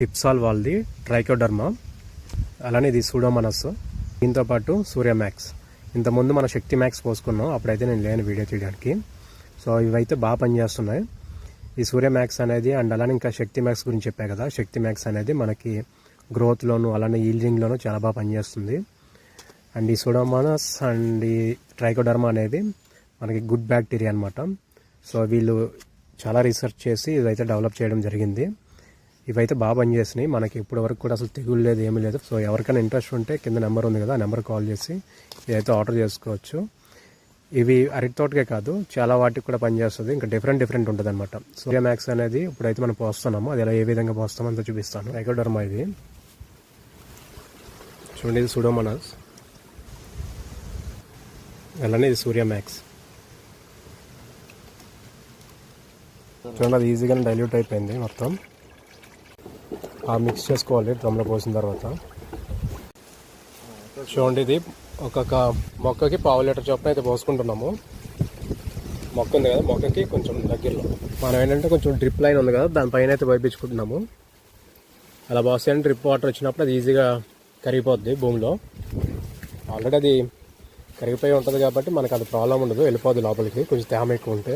టిప్సాల్ వాళ్ళది ట్రైకోడర్మా. అలానే ఇది సూడోమనస్ దీంతో పాటు సూర్య మ్యాక్స్. ఇంతకుముందు మన శక్తి మ్యాక్స్ పోసుకున్నాం అప్పుడైతే నేను లేని వీడియో తీయడానికి. సో ఇవైతే బాగా పనిచేస్తున్నాయి. ఈ సూర్య మ్యాక్స్ అనేది అండ్ అలానే ఇంకా శక్తి మ్యాక్స్ గురించి చెప్పా కదా. శక్తి మ్యాక్స్ అనేది మనకి గ్రోత్లోను అలానే ఈల్డింగ్లోనూ చాలా బాగా పనిచేస్తుంది. అండ్ ఈ సూడోమనస్ అండ్ ఈ ట్రైకోడర్మా అనేది మనకి గుడ్ బ్యాక్టీరియా అనమాట సో వీళ్ళు చాలా రీసెర్చ్ చేసి ఇదైతే డెవలప్ చేయడం జరిగింది. ఇవైతే బాగా పనిచేసినాయి మనకి ఇప్పటి వరకు కూడా అసలు తెగులు లేదు ఏమీ లేదు. సో ఎవరికైనా ఇంట్రెస్ట్ ఉంటే కింద నెంబర్ ఉంది కదా ఆ నెంబర్ కాల్ చేసి ఇదైతే ఆర్డర్ చేసుకోవచ్చు. ఇవి అరటి తోటకే కాదు చాలా వాటికి కూడా పనిచేస్తుంది ఇంకా డిఫరెంట్ డిఫరెంట్ ఉంటుంది అనమాట సూర్య మ్యాక్స్ అనేది ఇప్పుడైతే మనం పోస్తున్నాము. అది ఎలా ఏ విధంగా పోస్తామో అంతా చూపిస్తాను. ఎకోడర్మా ఇది. చూడండి ఇది సూడోమోనాస్ అలానే ఇది సూర్య మ్యాక్స్ చూడండి అది ఈజీగానే డైల్యూట్ అయిపోయింది మొత్తం. ఆ మిక్స్ చేసుకోవాలి డ్రమ్లో పోసిన తర్వాత. చూడండి ఇది ఒక్కొక్క మొక్కకి పావు లీటర్ చొప్పున అయితే పోసుకుంటున్నాము. మొక్క ఉంది కదా మొక్కకి కొంచెం దగ్గరలో. మనం ఏంటంటే కొంచెం డ్రిప్ లైన్ ఉంది కదా దానిపైన అయితే పైపించుకుంటున్నాము అలా పోస్తే డ్రిప్ వాటర్ వచ్చినప్పుడు అది ఈజీగా కరిగిపోద్ది భూమిలో. ఆల్రెడీ అది కరిగిపోయి ఉంటుంది కాబట్టి మనకు అది ప్రాబ్లం ఉండదు వెళ్ళిపోద్ది లోపలికి కొంచెం తేమ ఎక్కువ ఉంటే.